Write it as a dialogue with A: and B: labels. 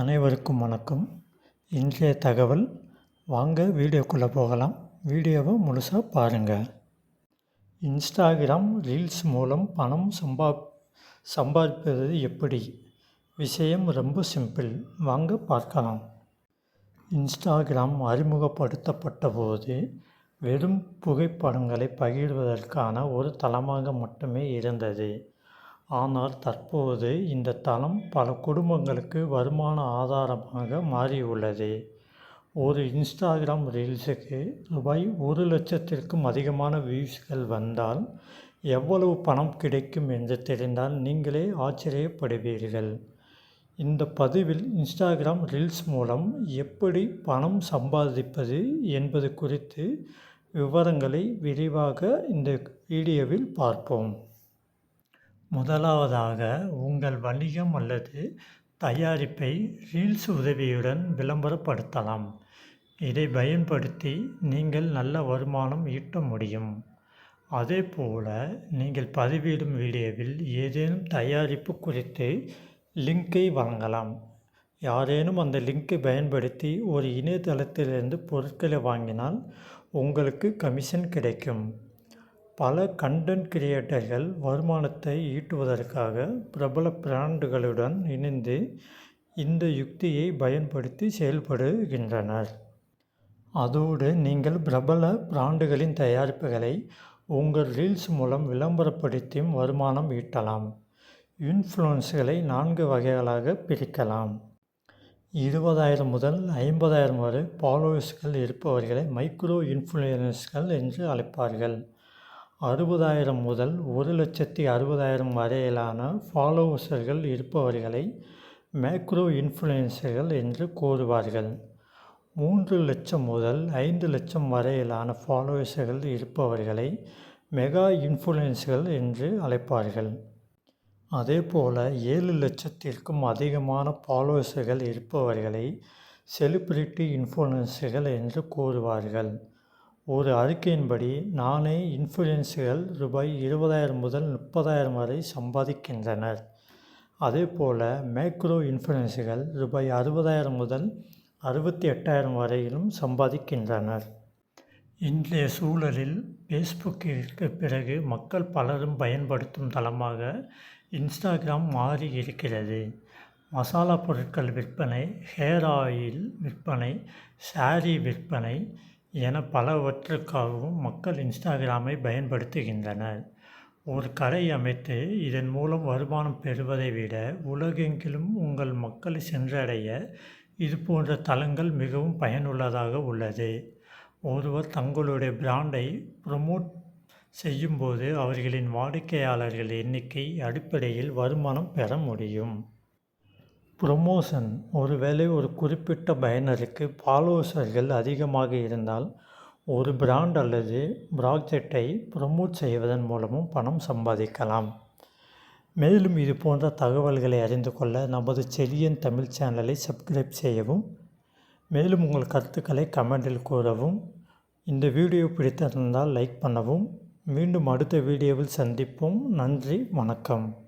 A: அனைவருக்கும் வணக்கம். இன்றைய தகவல் வாங்க வீடியோக்குள்ளே போகலாம். வீடியோவை முழுசாக பாருங்கள் இன்ஸ்டாகிராம் ரீல்ஸ் மூலம் பணம் சம்பா சம்பாதிப்பது எப்படி? விஷயம் ரொம்ப சிம்பிள். வாங்க பார்க்கலாம். இன்ஸ்டாகிராம் அறிமுகப்படுத்தப்பட்ட போது வெறும் புகைப்படங்களை பகிர்வதற்கான ஒரு தளமாக மட்டுமே இருந்தது. ஆனால் தற்போது இந்த தளம் பல குடும்பங்களுக்கு வருமான ஆதாரமாக மாறியுள்ளது. ஒரு இன்ஸ்டாகிராம் ரீல்ஸுக்கு ரூபாய் ஒரு லட்சத்திற்கும் அதிகமான வியூஸ்கள் வந்தால் எவ்வளவு பணம் கிடைக்கும் என்று தெரிந்தால் நீங்களே ஆச்சரியப்படுவீர்கள். இந்த பதிவில் இன்ஸ்டாகிராம் ரீல்ஸ் மூலம் எப்படி பணம் சம்பாதிப்பது என்பது குறித்து விவரங்களை விரிவாக இந்த வீடியோவில் பார்ப்போம். முதலாவதாக உங்கள் வணிகம் அல்லது தயாரிப்பை ரீல்ஸ் உதவியுடன் விளம்பரப்படுத்தலாம். இதை பயன்படுத்தி நீங்கள் நல்ல வருமானம் ஈட்ட முடியும். அதே போல் நீங்கள் பதிவிடும் வீடியோவில் ஏதேனும் தயாரிப்பு குறித்து லிங்கை வழங்கலாம் யாரேனும் அந்த லிங்கை பயன்படுத்தி ஒரு இணையதளத்திலிருந்து பொருட்களை வாங்கினால் உங்களுக்கு கமிஷன் கிடைக்கும். பல கண்டென்ட் கிரியேட்டர்கள் வருமானத்தை ஈட்டுவதற்காக பிரபல பிராண்டுகளுடன் இணைந்து இந்த யுக்தியை பயன்படுத்தி செயல்படுகின்றனர். அதோடு நீங்கள் பிரபல பிராண்டுகளின் தயாரிப்புகளை உங்கள் ரீல்ஸ் மூலம் விளம்பரப்படுத்தியும் வருமானம் ஈட்டலாம். இன்ஃப்ளூயன்ஸ்களை நான்கு வகைகளாக பிரிக்கலாம். இருபதாயிரம் முதல் ஐம்பதாயிரம் வரை ஃபாலோவர்ஸ்கள் இருப்பவர்களை மைக்ரோ இன்ஃப்ளூயன்ஸ்கள் என்று அழைப்பார்கள். அறுபதாயிரம் முதல் ஒரு லட்சத்தி அறுபதாயிரம் வரையிலான ஃபாலோவர்ஸ்கள் இருப்பவர்களை மேக்ரோ இன்ஃப்ளூயன்சர்கள் என்று கூறுவார்கள். மூன்று லட்சம் முதல் ஐந்து லட்சம் வரையிலான ஃபாலோவர்ஸ்கள் இருப்பவர்களை மெகா இன்ஃப்ளூயன்ஸ்கள் என்று அழைப்பார்கள். அதே போல் ஏழு லட்சத்திற்கும் அதிகமான ஃபாலோவர்ஸ்கள் இருப்பவர்களை செலிப்ரிட்டி இன்ஃப்ளூயன்ஸுகள் என்று கூறுவார்கள். ஒரு அறிக்கையின்படி நானே இன்ஃப்ளூயன்ஸுகள் ரூபாய் இருபதாயிரம் முதல் முப்பதாயிரம் வரை சம்பாதிக்கின்றனர். அதே போல் மேக்ரோ இன்ஃப்ளூயன்ஸுகள் ரூபாய் அறுபதாயிரம் முதல் அறுபத்தி எட்டாயிரம் வரையிலும் சம்பாதிக்கின்றனர். இன்றைய சூழலில் ஃபேஸ்புக்கிற்கு பிறகு மக்கள் பலரும் பயன்படுத்தும் தளமாக இன்ஸ்டாகிராம் மாறி இருக்கிறது மசாலா பொருட்கள் விற்பனை ஹேர் ஆயில் விற்பனை சாரீ விற்பனை என பலவற்றுக்காகவும் மக்கள் இன்ஸ்டாகிராமை பயன்படுத்துகின்றனர். ஒரு கடை அமைத்து இதன் மூலம் வருமானம் பெறுவதை விட உலகெங்கிலும் உங்கள் மக்களை சென்றடைய இது போன்ற தளங்கள் மிகவும் பயனுள்ளதாக உள்ளது. ஒருவர் தங்களுடைய பிராண்டை ப்ரொமோட் செய்யும்போது அவர்களின் வாடிக்கையாளர்கள் எண்ணிக்கை அடிப்படையில் வருமானம் பெற முடியும். ப்ரொமோஷன் ஒருவேளை ஒரு குறிப்பிட்ட பயனருக்கு ஃபாலோவர்ஸ்கள் அதிகமாக இருந்தால் ஒரு பிராண்ட் அல்லது ப்ராஜெக்டை ப்ரொமோட் செய்வதன் மூலமும் பணம் சம்பாதிக்கலாம். மேலும் இது போன்ற தகவல்களை அறிந்து கொள்ள நமது செலியன் தமிழ் சேனலை சப்ஸ்கிரைப் செய்யவும் மேலும் உங்கள் கருத்துக்களை கமெண்டில் கூறவும் இந்த வீடியோ பிடித்திருந்தால் லைக் பண்ணவும் மீண்டும் அடுத்த வீடியோவில் சந்திப்போம். நன்றி வணக்கம்.